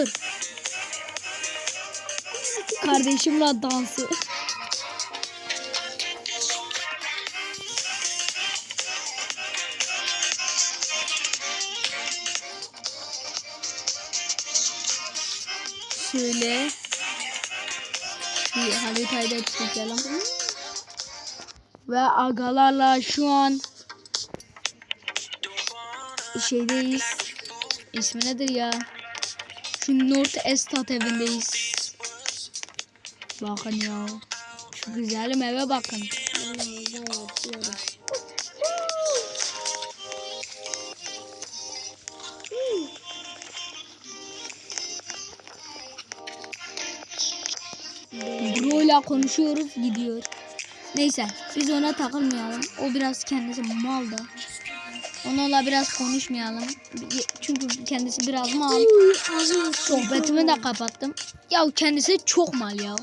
dur. Kardeşimle dansı. Şöyle bir haritayı da çekelim. Ve agalarla şu an şeydeyiz. İsmi nedir ya? Şu North Estate evindeyiz. Bakın ya. Şu güzelim eve bakın. Bro ile konuşuyoruz gidiyor. Neyse biz ona takılmayalım. O biraz kendisi mal da. Onunla biraz konuşmayalım. Çünkü kendisi biraz mal. Sohbetimi de kapattım. Ya kendisi çok mal ya.